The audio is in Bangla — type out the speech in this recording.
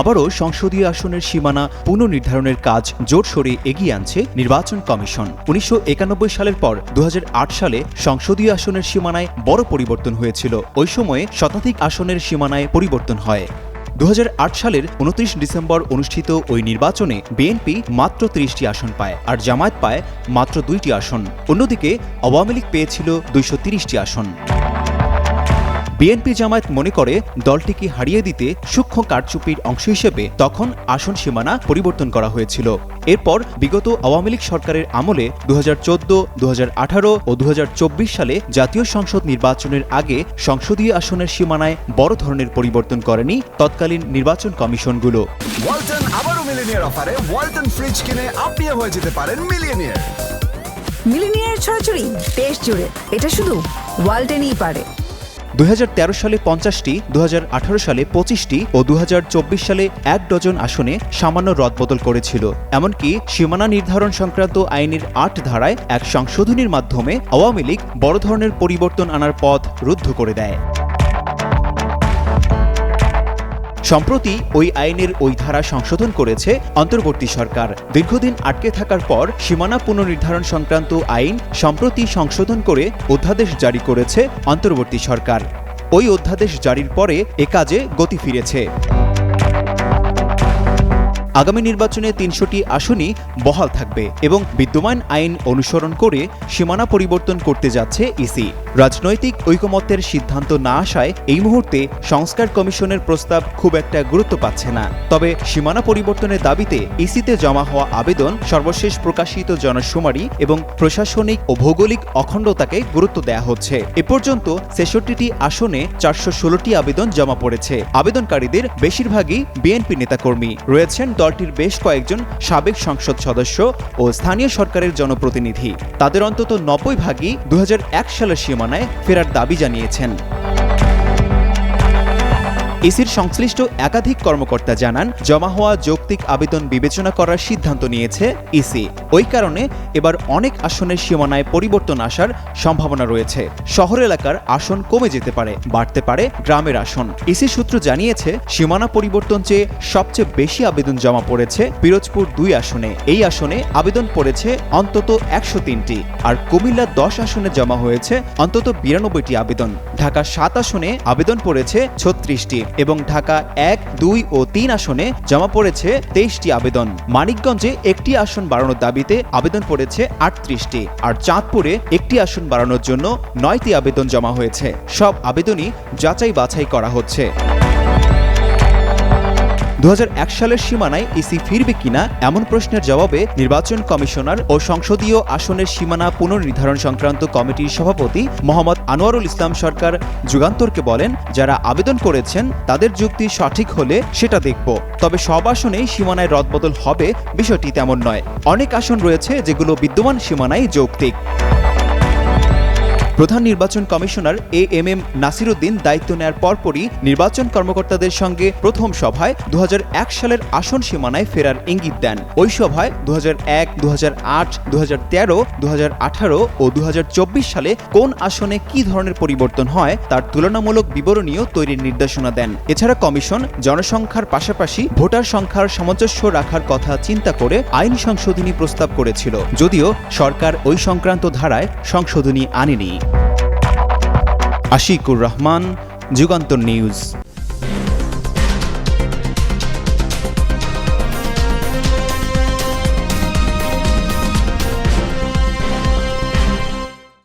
আবারও সংসদীয় আসনের সীমানা পুনর্নির্ধারণের কাজ জোরসোরে এগিয়ে আনছে নির্বাচন কমিশন। উনিশশো একানব্বই সালের পর দুহাজার আট সালে সংসদীয় আসনের সীমানায় বড় পরিবর্তন হয়েছিল। ওই সময়ে শতাধিক আসনের সীমানায় পরিবর্তন হয়। দু হাজার আট সালের উনত্রিশ ডিসেম্বর অনুষ্ঠিত ওই নির্বাচনে বিএনপি মাত্র ত্রিশটি আসন পায় আর জামায়াত পায় মাত্র দুইটি আসন। অন্যদিকে আওয়ামী লীগ পেয়েছিল দুইশো আসন। বিএনপি জামায়াত মনে করে দলটিকে হারিয়ে দিতে সূক্ষ্ম কারচুপির অংশ হিসেবে তখন আসন সীমানা পরিবর্তন করা হয়েছিল। এরপর বিগত আওয়ামী লীগ সরকারের আমলে দু দু ও দু হাজার চব্বিশ সালে জাতীয় সংসদ নির্বাচনের আগে সংসদীয় আসনের সীমানায় বড় ধরনের পরিবর্তন করেনি তৎকালীন নির্বাচন কমিশনগুলো। ওয়ালটন আবারও মিলিনিয়ার অফারে ওয়ালটন ফ্রিজ কিনে আপনিও হয়ে যেতে পারেন মিলিয়নিয়ার মিলিনিয়ার ছড়াছড়ি দেশ জুড়ে এটা শুধু ওয়ালটেনই পারে। দু হাজার তেরো সালে পঞ্চাশটি, দুহাজার আঠারো সালে পঁচিশটি ও দু হাজার চব্বিশ সালে এক ডজন আসনে সামান্য রদবদল করেছিল। এমনকি সীমানা নির্ধারণ সংক্রান্ত আইনের আট ধারায় এক সংশোধনীর মাধ্যমে আওয়ামী লীগ বড় ধরনের পরিবর্তন আনার পথ রুদ্ধ করে দেয়। সম্প্রতি ওই আইনের ওই ধারা সংশোধন করেছে অন্তর্বর্তী সরকার। দীর্ঘদিন আটকে থাকার পর সীমানা পুনর্নির্ধারণ সংক্রান্ত আইন সম্প্রতি সংশোধন করে অধ্যাদেশ জারি করেছে অন্তর্বর্তী সরকার। ওই অধ্যাদেশ জারির পরে এ কাজে গতি ফিরেছে। আগামী নির্বাচনে তিনশোটি আসনই বহাল থাকবে এবং বিদ্যমান আইন অনুসরণ করে সীমানা পরিবর্তন করতে যাচ্ছে ইসি। রাজনৈতিক ঐকমত্যের সিদ্ধান্ত না আসায় এই মুহূর্তে সংস্কার কমিশনের প্রস্তাব খুব একটা গুরুত্ব পাচ্ছে না। তবে সীমানা পরিবর্তনের দাবিতে ইসিতে জমা হওয়া আবেদন সর্বশেষ প্রকাশিত জনশুমারি এবং প্রশাসনিক ও ভৌগোলিক অখণ্ডতাকে গুরুত্ব দেয়া হচ্ছে। এ পর্যন্ত ছেষট্টিটি আসনে চারশো ষোলোটি আবেদন জমা পড়েছে। আবেদনকারীদের বেশিরভাগই বিএনপি নেতাকর্মী। রয়েছেন দলটির বেশ কয়েকজন সাবেক সংসদ সদস্য ও স্থানীয় সরকারের জনপ্রতিনিধি। তাদের অন্তত নব্বই ভাগই দু হাজার এক সালের সীমানায় ফেরার দাবি জানিয়েছেন। ইসির সংশ্লিষ্ট একাধিক কর্মকর্তা জানান, জমা হওয়া যৌক্তিক আবেদন বিবেচনা করার সিদ্ধান্ত নিয়েছে ইসি। ওই কারণে এবার অনেক আসনের সীমানায় পরিবর্তন আসার সম্ভাবনা রয়েছে। শহর এলাকার আসন কমে যেতে পারে, বাড়তে পারে গ্রামের আসন। ইসি সূত্র জানিয়েছে, সীমানা পরিবর্তন চেয়ে সবচেয়ে বেশি আবেদন জমা পড়েছে পিরোজপুর দুই আসনে। এই আসনে আবেদন পড়েছে অন্তত একশো তিনটি, আর কুমিল্লা দশ আসনে জমা হয়েছে অন্তত বিরানব্বইটি আবেদন। ঢাকা সাত আসনে আবেদন পড়েছে ছত্রিশটি এবং ঢাকা এক, দুই ও তিন আসনে জমা পড়েছে তেইশটি আবেদন। মানিকগঞ্জে একটি আসন বাড়ানোর দাবিতে আবেদন পড়েছে আটত্রিশটি। আর চাঁদপুরে একটি আসন বাড়ানোর জন্য নয়টি আবেদন জমা হয়েছে। সব আবেদনই যাচাই বাছাই করা হচ্ছে। দু হাজার এক সালের সীমানায় ইসি ফিরবে কিনা এমন প্রশ্নের জবাবে নির্বাচন কমিশনার ও সংসদীয় আসনের সীমানা পুনর্নির্ধারণ সংক্রান্ত কমিটির সভাপতি মোহাম্মদ আনোয়ারুল ইসলাম সরকার যুগান্তরকে বলেন, যারা আবেদন করেছেন তাদের যুক্তি সঠিক হলে সেটা দেখব। তবে সব আসনেই সীমানায় রদবদল হবে বিষয়টি তেমন নয়। অনেক আসন রয়েছে যেগুলো বিদ্যমান সীমানায় যৌক্তিক। প্রধান নির্বাচন commissioner A M M Nasiruddin দায়িত্ব নেয়ার পরপরই নির্বাচন কর্মকর্তাদের সঙ্গে প্রথম সভায় দু হাজার এক সালের আসন সীমানায় ফেরার ইঙ্গিত দেন। ওই সভায় দু হাজার এক দু আট দু তেরো দু ও দু হাজার চব্বিশ সালে কোন আসনে কি ধরনের পরিবর্তন হয় তার তুলনামূলক বিবরণীও তৈরির নির্দেশনা দেন। এছাড়া কমিশন জনসংখ্যার পাশাপাশি ভোটার সংখ্যার সামঞ্জস্য রাখার কথা চিন্তা করে আইন সংশোধনী প্রস্তাব করেছিল। যদিও সরকার ওই সংক্রান্ত ধারায় সংশোধনী আনেনি। আশিকুর রহমান যুগান্তর নিউজ।